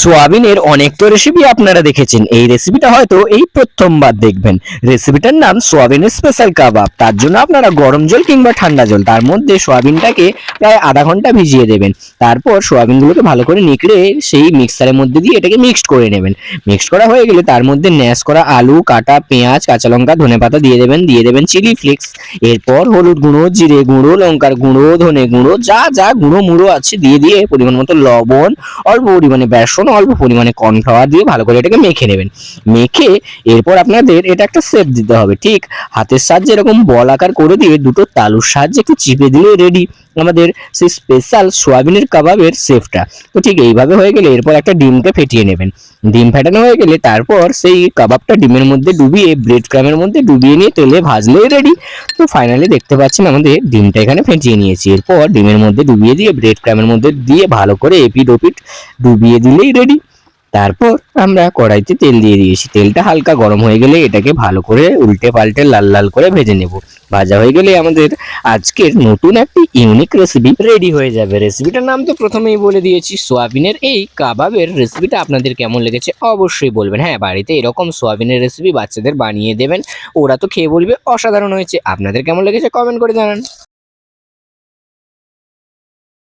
সোয়াবিনের অনেক তো রেসিপি আপনারা দেখেছেন। এই রেসিপিটা হয়তো এই প্রথমবার দেখবেন। রেসিপিটার নাম সোয়াবিনের স্পেশাল কাবাব তার জন্য আপনারা গরম জল কিংবা ঠান্ডা জল, তার মধ্যে সোয়াবিনটাকে প্রায় আধা ঘণ্টা ভিজিয়ে দেবেন। তারপর সোয়াবিনগুলোকে ভালো করে নিকড়ে সেই মিক্সারের মধ্যে দিয়ে এটাকে মিক্সড করে নেবেন। মিক্সড করা হয়ে গেলে তার মধ্যে ন্যাশ করা আলু, কাটা পেঁয়াজ, কাঁচা লঙ্কা ধনেপাতা দিয়ে দেবেন দিয়ে দেবেন চিলি ফ্লেক্স এরপর হলুদ গুঁড়ো, জিরে গুঁড়ো, লঙ্কার গুঁড়ো, ধনে গুঁড়ো, যা যা গুঁড়ো মুড়ো আছে, দিয়ে দিয়ে পরিমাণ মতো লবণ, অল্প পরিমাণে বেসন অল্প পরিমাণে কর্নফ্লাওয়ার দিয়ে ভালো করে এটাকে মেখে নেবেন। মেখে এরপর আপনাদের এটা একটা শেপ দিতে হবে, ঠিক? হাতের সাহায্যে এরকম বল আকার করে দিয়ে দুটো তালুর সাহায্যে একটু চিপে দিলে রেডি আমাদের সেই স্পেশাল সোয়াবিনের কাবাবের শেফটা তো ঠিক এইভাবে হয়ে গেলে এরপর একটা ডিমকে ফেটিয়ে নেবেন। ডিম ফেটানো হয়ে গেলে তারপর সেই কাবাবটা ডিমের মধ্যে ডুবিয়ে ব্রেড ক্রামের মধ্যে ডুবিয়ে নিয়ে তেলে ভাজলেই রেডি তো ফাইনালি দেখতে পাচ্ছেন আমাদের ডিমটা এখানে ফেটিয়ে নিয়েছি। এরপর ডিমের মধ্যে ডুবিয়ে দিয়ে ব্রেড ক্রামের মধ্যে দিয়ে ভালো করে এপিট ওপিট ডুবিয়ে দিলেই রেডি তারপর আমরা কড়াইতে তেল দিয়ে দিয়েছি। তেলটা হালকা গরম হয়ে গেলে এটাকে ভালো করে উল্টে পাল্টে লাল লাল করে ভেজে নেব। ভাজা হয়ে গেলে আমাদের আজকের নতুন একটি ইউনিক রেসিপি রেডি হয়ে যাবে। রেসিপিটার নাম তো প্রথমেই বলে দিয়েছি, সোয়াবিনের এই কাবাবের রেসিপিটা আপনাদের কেমন লেগেছে অবশ্যই বলবেন। হ্যাঁ বাড়িতে এরকম সোয়াবিনের রেসিপি বাচ্চাদের বানিয়ে দেবেন, ওরা তো খেয়ে বলবে, অসাধারণ হয়েছে। আপনাদের কেমন লেগেছে কমেন্ট করে জানান।